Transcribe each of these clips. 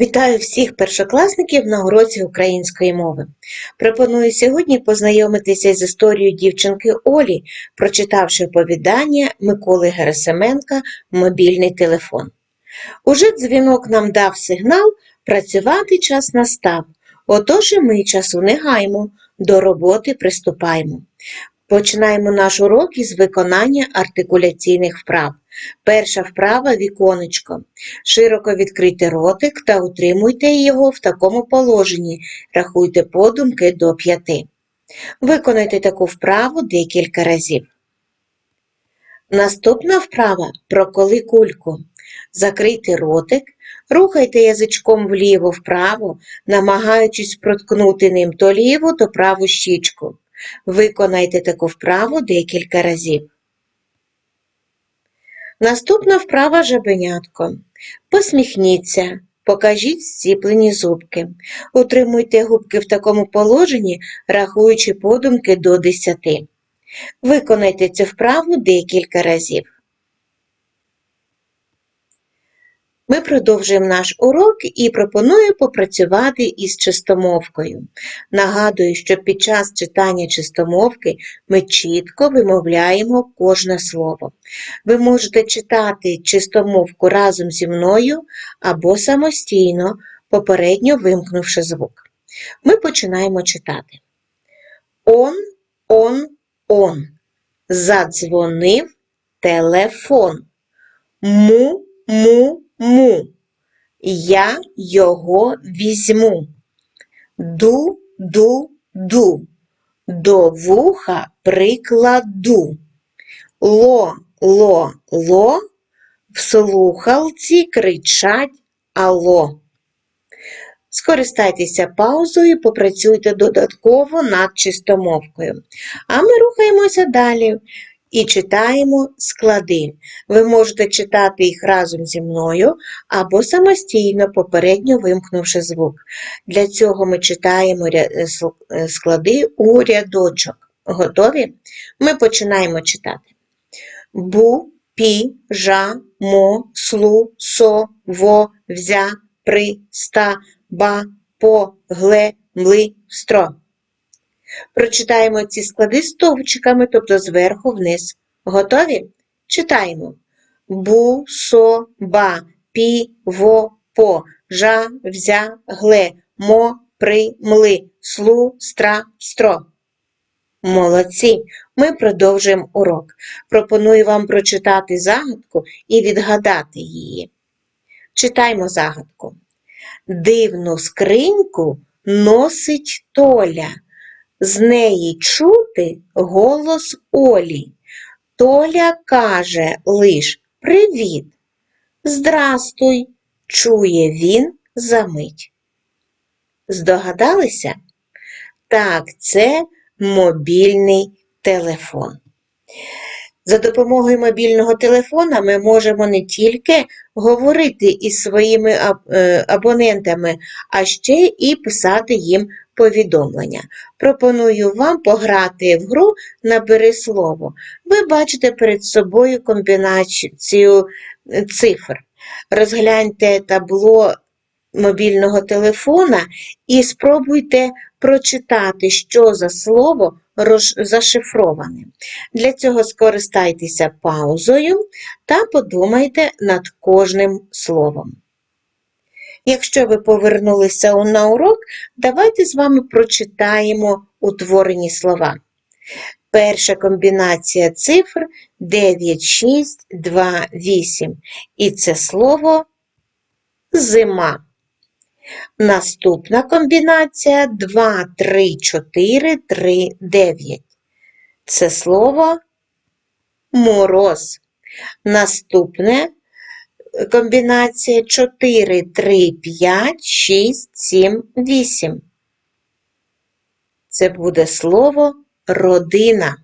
Вітаю всіх першокласників на уроці української мови. Пропоную сьогодні познайомитися з історією дівчинки Олі, прочитавши оповідання Миколи Герасименка Мобільний телефон. Уже дзвінок нам дав сигнал, працювати час настав. Отож і ми часу не гаймо, до роботи приступаємо. Починаємо наш урок із виконання артикуляційних вправ. Перша вправа віконечко. Широко відкрийте ротик та утримуйте його в такому положенні. Рахуйте подумки до п'яти. Виконайте таку вправу декілька разів. Наступна вправа проколи кульку. Закрийте ротик, рухайте язичком вліво-вправо, намагаючись проткнути ним то ліву, то праву щічку. Виконайте таку вправу декілька разів. Наступна вправа жабенятко. Посміхніться, покажіть зціплені зубки. Утримуйте губки в такому положенні, рахуючи подумки до 10. Виконайте цю вправу декілька разів. Ми продовжуємо наш урок і пропоную попрацювати із чистомовкою. Нагадую, що під час читання чистомовки ми чітко вимовляємо кожне слово. Ви можете читати чистомовку разом зі мною або самостійно, попередньо вимкнувши звук. Ми починаємо читати. Он, он, он. Задзвонив телефон. Му, му, му. Я його візьму. Ду, ду, ду. До вуха прикладу. Ло, ло, ло. В слухалці кричать Алло. Скористайтеся паузою попрацюйте додатково над чистомовкою. А ми рухаємося далі і читаємо склади. Ви можете читати їх разом зі мною або самостійно, попередньо вимкнувши звук. Для цього ми читаємо е, е, склади у рядочок. Готові? Ми починаємо читати. Бу, пі, жа, мо, слу, со, во, взя, при, ста, ба, по, гле, мли, стро. Прочитаємо ці склади стовпчиками, тобто зверху вниз. Готові? Читаємо. Бу, со, ба, пі, во, по, жа, взя, гле, мо, при, мли, слу, стра, стро. Молодці! Ми продовжуємо урок. Пропоную вам прочитати загадку і відгадати її. Читаймо загадку. Дивну скриньку носить Толя. З неї чути голос Олі. Толя каже лиш Привіт. Здрастуй, чує він за мить. Здогадалися? Так, це мобільний телефон. За допомогою мобільного телефона ми можемо не тільки говорити із своїми е, абонентами, а ще і писати їм повідомлення. Пропоную вам пограти в гру «Набери слово». Ви бачите перед собою комбінацію е, цифр. Розгляньте табло мобільного телефона і спробуйте прочитати, що за слово зашифроване. Для цього скористайтеся паузою та подумайте над кожним словом. Якщо ви повернулися на урок, давайте з вами прочитаємо утворені слова. Перша комбінація цифр 9, 6, 2, 8. І це слово зима. Наступна комбінація 2, 3, 4, 3, 9. Це слово мороз. Наступне комбінація 4, 3, 5, 6, 7, 8. Це буде слово родина.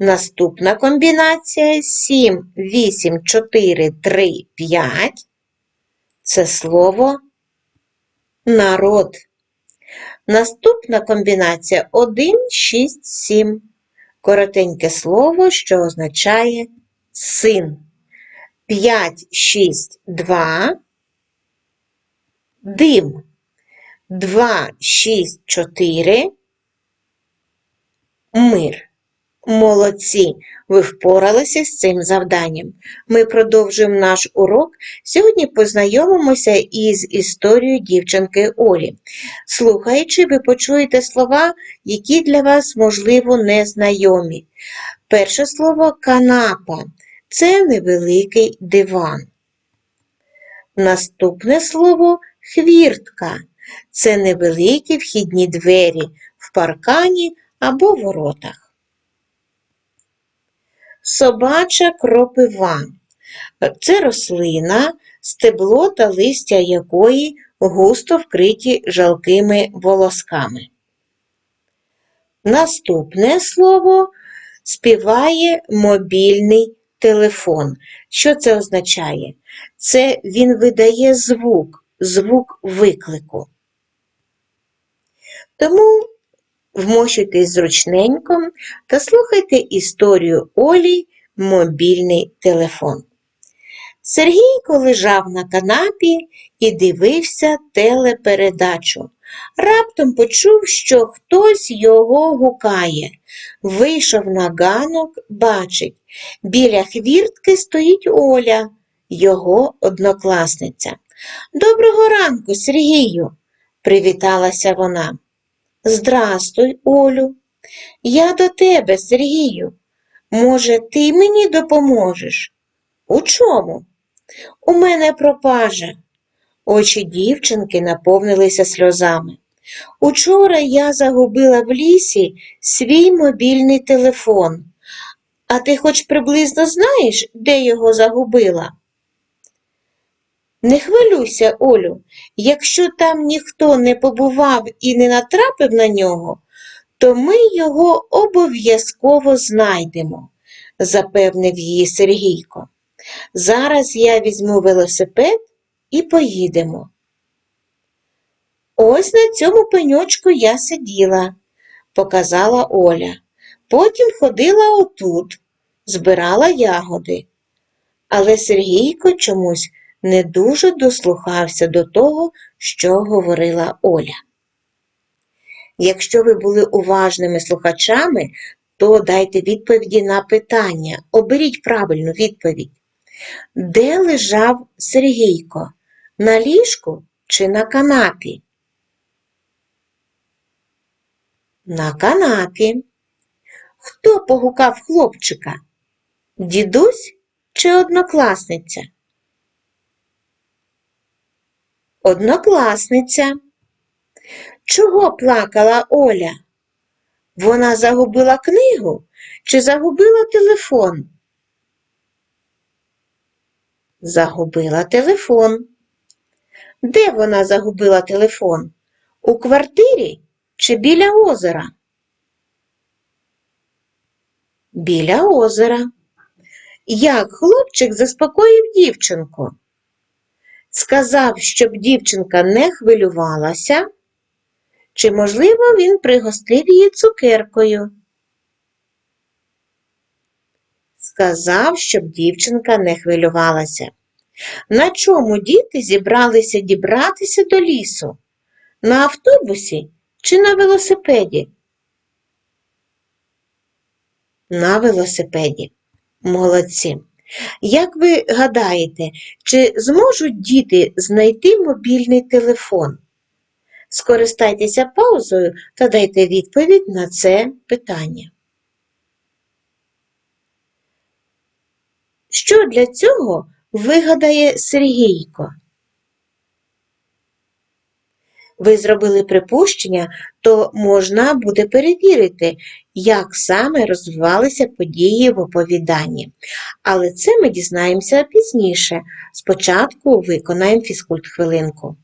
Наступна комбінація 7, 8, 4, 3, 5. Це слово народ. Наступна комбінація 1, 6, 7. Коротеньке слово, що означає син. 5, 6, 2. дим. 2, 6, 4. Мир. Молодці! Ви впоралися з цим завданням. Ми продовжуємо наш урок. Сьогодні познайомимося із історією дівчинки Олі. Слухаючи, ви почуєте слова, які для вас, можливо, незнайомі. Перше слово канапа це невеликий диван. Наступне слово хвіртка це невеликі вхідні двері в паркані або воротах. Собача кропива це рослина, стебло та листя якої густо вкриті жалкими волосками. Наступне слово співає мобільний телефон. Що це означає? Це він видає звук, звук виклику. Тому вмощуйтесь зручненько та слухайте історію Олі мобільний телефон. Сергійко лежав на канапі і дивився телепередачу. Раптом почув, що хтось його гукає. Вийшов на ганок, бачить, біля хвіртки стоїть Оля, його однокласниця. Доброго ранку, Сергію, привіталася вона. Здрастуй, Олю. Я до тебе, Сергію. Може, ти мені допоможеш? У чому? У мене пропажа. Очі дівчинки наповнилися сльозами. Учора я загубила в лісі свій мобільний телефон. А ти хоч приблизно знаєш, де його загубила? Не хвилюйся, Олю, якщо там ніхто не побував і не натрапив на нього, то ми його обов'язково знайдемо, запевнив її Сергійко. Зараз я візьму велосипед і поїдемо. Ось на цьому пеньочку я сиділа, показала Оля. Потім ходила отут, збирала ягоди. Але Сергійко чомусь не дуже дослухався до того, що говорила Оля. Якщо ви були уважними слухачами, то дайте відповіді на питання, оберіть правильну відповідь. Де лежав Сергійко? На ліжку чи на канапі? На канапі. Хто погукав хлопчика? Дідусь чи однокласниця? Однокласниця. Чого плакала Оля? Вона загубила книгу чи загубила телефон? Загубила телефон. Де вона загубила телефон? У квартирі чи біля озера? Біля озера. Як хлопчик заспокоїв дівчинку? Сказав, щоб дівчинка не хвилювалася, чи, можливо, він пригостив її цукеркою. Сказав, щоб дівчинка не хвилювалася. На чому діти зібралися дібратися до лісу? На автобусі чи на велосипеді? На велосипеді. Молодці. Як ви гадаєте, чи зможуть діти знайти мобільний телефон? Скористайтеся паузою та дайте відповідь на це питання. Що для цього вигадає Сергійко? Ви зробили припущення, то можна буде перевірити, як саме розвивалися події в оповіданні. Але це ми дізнаємося пізніше. Спочатку виконаємо фізкульт хвилинку.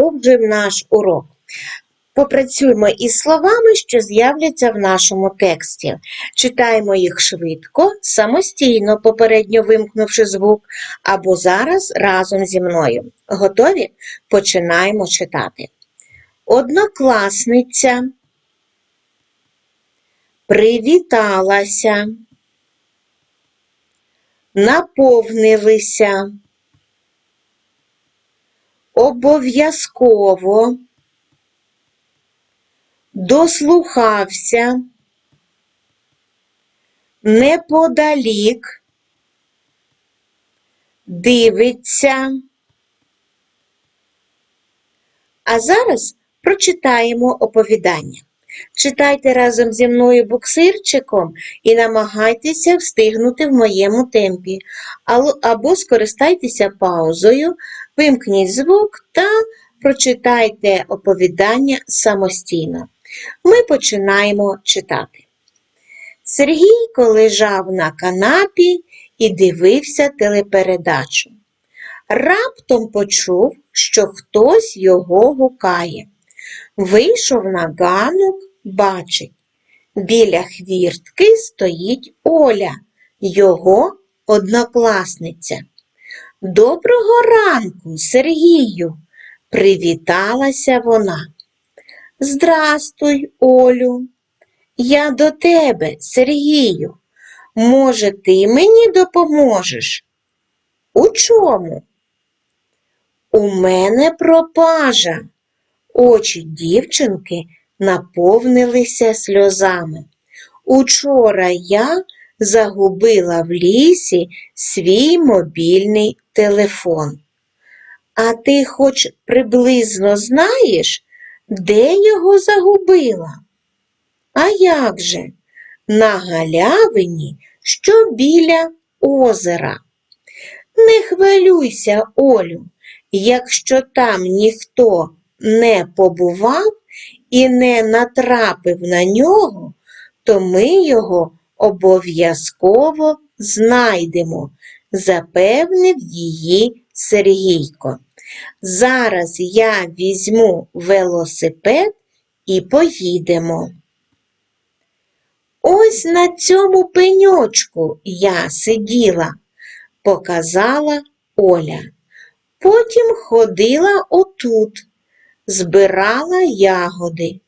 Продовжуємо наш урок. Попрацюємо із словами, що з'являться в нашому тексті. Читаємо їх швидко, самостійно, попередньо вимкнувши звук, або зараз разом зі мною. Готові? Починаємо читати. Однокласниця привіталася, наповнилися обов'язково дослухався неподалік, дивиться. А зараз прочитаємо оповідання. Читайте разом зі мною буксирчиком і намагайтеся встигнути в моєму темпі, або скористайтеся паузою, вимкніть звук та прочитайте оповідання самостійно. Ми починаємо читати. Сергійко лежав на канапі і дивився телепередачу. Раптом почув, що хтось його гукає. Вийшов на ганок, бачить. Біля хвіртки стоїть Оля, його однокласниця. Доброго ранку, Сергію, привіталася вона. Здрастуй, Олю, я до тебе, Сергію. Може, ти мені допоможеш? У чому? У мене пропажа. Очі дівчинки наповнилися сльозами. Учора я загубила в лісі свій мобільний телефон. А ти хоч приблизно знаєш, де його загубила? А як же? На галявині, що біля озера. Не хвилюйся, Олю, якщо там ніхто не побував і не натрапив на нього, то ми його обов'язково знайдемо, запевнив її Сергійко. Зараз я візьму велосипед і поїдемо. Ось на цьому пеньочку я сиділа, показала Оля. Потім ходила отут, збирала ягоди.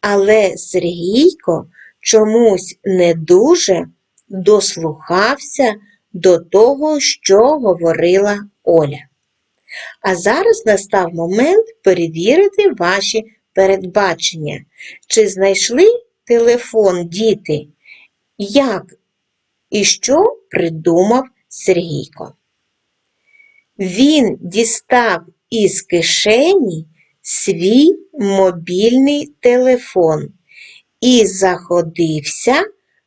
Але Сергійко чомусь не дуже дослухався до того, що говорила Оля. А зараз настав момент перевірити ваші передбачення. Чи знайшли телефон діти? Як і що придумав Сергійко? Він дістав із кишені свій мобільний телефон і заходився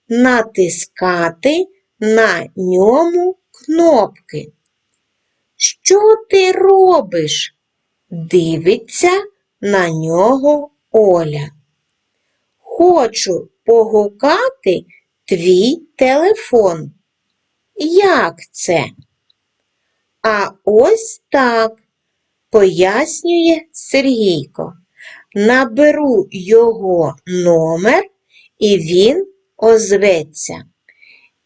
натискати на ньому кнопки. Що ти робиш? Дивиться на нього Оля. Хочу погукати твій телефон. Як це? А ось так, пояснює Сергійко. Наберу його номер, і він озветься.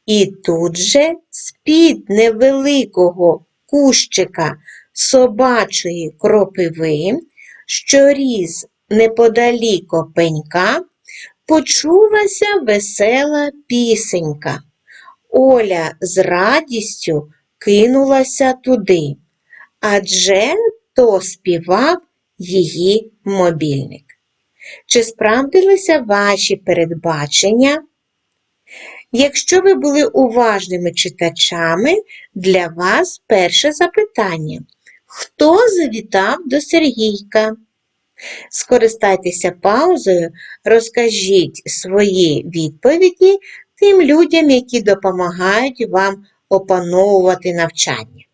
І тут же з-під невеликого кущика собачої кропиви, що ріс неподаліко пенька, почулася весела пісенька. Оля з радістю кинулася туди, адже то співав її мобільник. Чи справдилися ваші передбачення? Якщо ви були уважними читачами, для вас перше запитання. Хто завітав до Сергійка? Скористайтеся паузою, розкажіть свої відповіді тим людям, які допомагають вам опановувати навчання.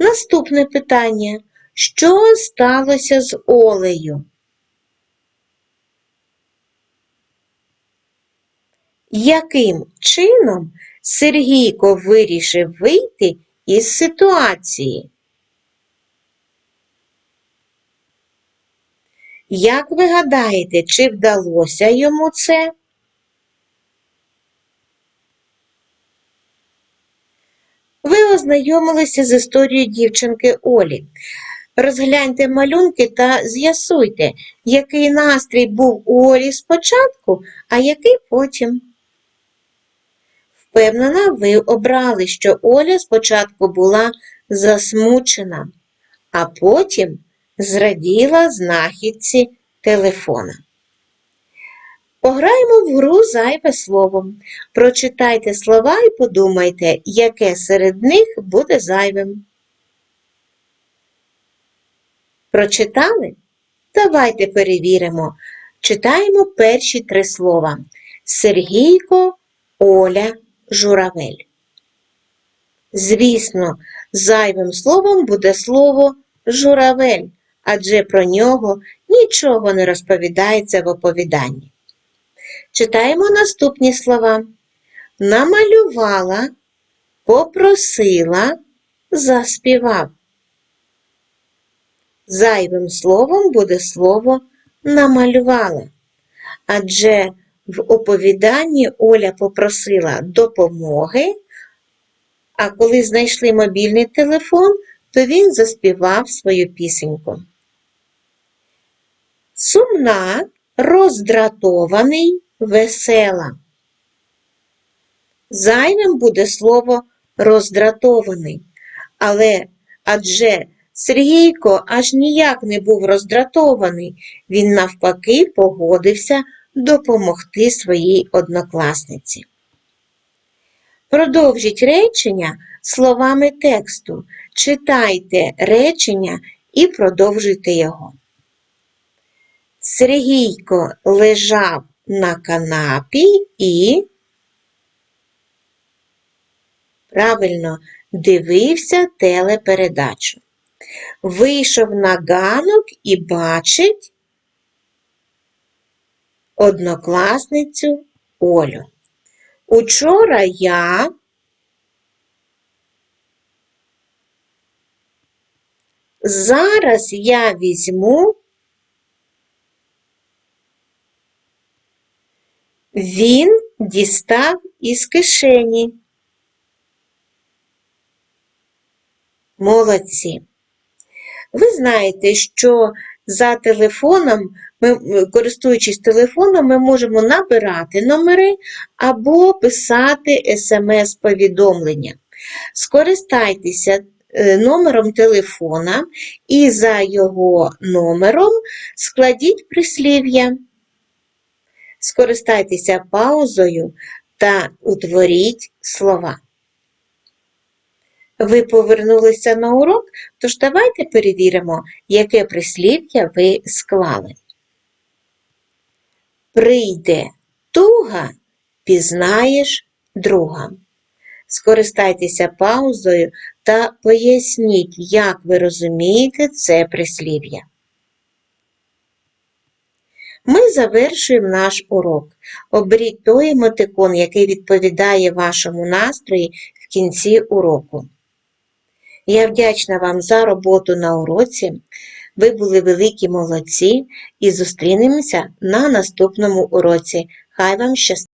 Наступне питання. Що сталося з Олею? Яким чином Сергійко вирішив вийти із ситуації? Як ви гадаєте, чи вдалося йому це? Ознайомилися з історією дівчинки Олі. Розгляньте малюнки та з'ясуйте, який настрій був у Олі спочатку, а який потім. Впевнена, ви обрали, що Оля спочатку була засмучена, а потім зраділа знахідці телефона. Пограємо в гру зайве словом. Прочитайте слова і подумайте, яке серед них буде зайвим. Прочитали? Давайте перевіримо. Читаємо перші три слова. Сергійко, Оля, Журавель. Звісно, зайвим словом буде слово журавель, адже про нього нічого не розповідається в оповіданні. Читаємо наступні слова. Намалювала, попросила, заспівав. Зайвим словом буде слово намалювала. Адже в оповіданні Оля попросила допомоги, а коли знайшли мобільний телефон, то він заспівав свою пісеньку. Сумна, роздратований, весела. Зайвим буде слово роздратований, але адже Сергійко аж ніяк не був роздратований, він навпаки погодився допомогти своїй однокласниці. Продовжіть речення словами тексту. Читайте речення і продовжуйте його. Сергійко лежав на канапі і правильно дивився телепередачу. Вийшов на ганок і бачить однокласницю Олю. Учора я зараз я візьму він дістав із кишені. Молодці. Ви знаєте, що за телефоном, ми, користуючись телефоном, ми можемо набирати номери або писати смс-повідомлення. Скористайтеся е, номером телефона і за його номером складіть прислів'я. Скористайтеся паузою та утворіть слова. Ви повернулися на урок, тож давайте перевіримо, яке прислів'я ви склали. Прийде туга, пізнаєш друга. Скористайтеся паузою та поясніть, як ви розумієте це прислів'я. Ми завершуємо наш урок. Оберіть той емотикон, який відповідає вашому настрої в кінці уроку. Я вдячна вам за роботу на уроці. Ви були великі молодці і зустрінемося на наступному уроці. Хай вам щастить!